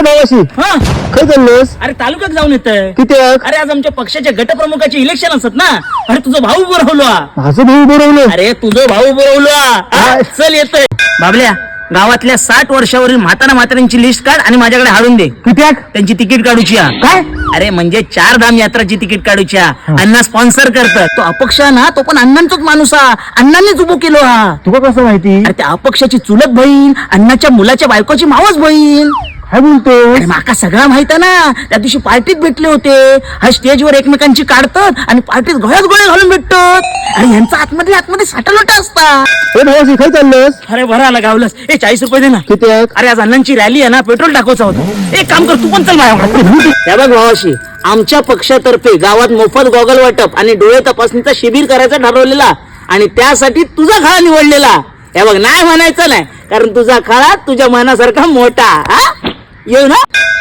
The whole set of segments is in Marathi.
ए भावाशी. हा. चाललोस अरे तालुक्यात जाऊन येत किती? अरे आज आमच्या पक्षाच्या गटप्रमुखाचे इलेक्शन असत ना. अरे तुझं भाऊ हा. माझं भाऊ बोलवलं अरे तुझं भाऊ. हा, काय? चल येतोय. बाबल्या गावातल्या साठ वर्षावरील म्हातारा म्हाताऱ्यांची लिस्ट काढ आणि माझ्याकडे हाडून दे. किती? त्यांची तिकीट काढूची हा. काय? अरे म्हणजे चार धाम यात्राची तिकीट काढूची हा. अण्णा स्पॉन्सर करत तो अपक्ष ना तो पण अण्णांचाच माणूस हा. अण्णांनीच उभो केलो हा. तुला कसं माहिती? अरे त्या अपक्षाची चुलत बहीण अण्णाच्या मुलाच्या बायकोची मावस बहीण. काय बोलतो अरे माका सगळा माहीत आहे ना. त्या दिवशी पार्टीत भेटले होते. हा स्टेजवर एकमेकांची काढतात आणि पार्टीत गळ्यात गोळे घालून भेटतात. अरे यांचा आतमध्ये आतमध्ये साठलोटा असता. ए भावाशी खय चाललोस? अरे बरं आला गावलंस. ए चाळीस रुपये दे ना. किती आहेत? अरे आज अण्णांची रॅली आहे ना पेट्रोल टाकायचं होतं. एक काम कर तू पण चल माझ्याकडे त्या बघ भावाशी आमच्या पक्षातर्फे गावात मोफत गॉगल वाटप आणि डोळे तपासणीचा शिबिर करायचा ठरवलेला आणि त्यासाठी तुझा खळा निवडलेला. हे बघ नाही म्हणायचं नाही कारण तुझा खळा तुझ्या मनासारखा मोठा हा? येऊ ना?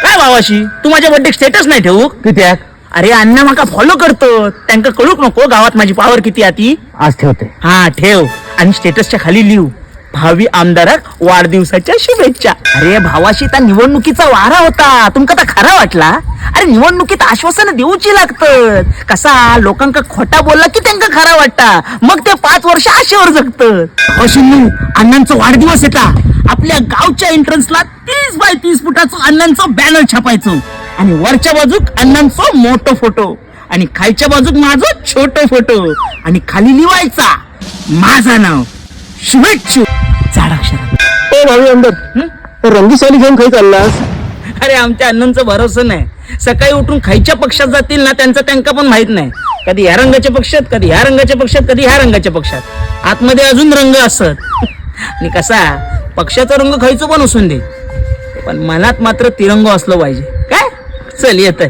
काय भावाशी? तू माझ्या बर्थडे स्टेटस नाही ठेवू? किती आहे? अरे अण्णा माका फॉलो करतो. त्यांना कळूक नको गावात माझी पावर किती आहे ती. आज ठेवते. हा ठेव. आणि स्टेटसच्या खाली लिहू. भावी आमदाराक वाढदिवसाच्या शुभेच्छा. अरे भावाशी त्या निवडणुकीचा वारा होता. तुमका तर खरा वाटला? अरे निवडणुकीत आश्वासन देऊची लागतं कसा? लोकांका खोटा बोलला की त्यांना खरा वाटता. मग ते पाच वर्ष आशेवर जगत अशिन्नू अण्णांचा वाढदिवस येता. आपल्या गावच्या एंट्रन्सला तीस बाय तीस फुटाचं अण्णांचं बॅनर छापायचो. आणि वरच्या बाजूक अण्णांचा मोठो फोटो आणि खालच्या बाजूक माझं छोटो फोटो आणि खाली लिवायचा. माझा नाव. शुभेच्छू. झाडाक्षरात ए भावी अंदर? तर रंगी साली घेऊन खय चाललास? अरे आमच्या अण्णांचं भरोसा नाही. सकाळी उठून खायच्या पक्षात जातील ना त्यांचं त्यांना पण माहीत नाही. कधी ह्या रंगाच्या पक्षात कधी ह्या रंगाच्या पक्षात कधी ह्या रंगाच्या पक्षात. आतमध्ये अजून रंग असत. आणि कसा पक्षाचा रंग खायचो पण असून दे. पण मनात मात्र तिरंग असलं पाहिजे. काय? चल येत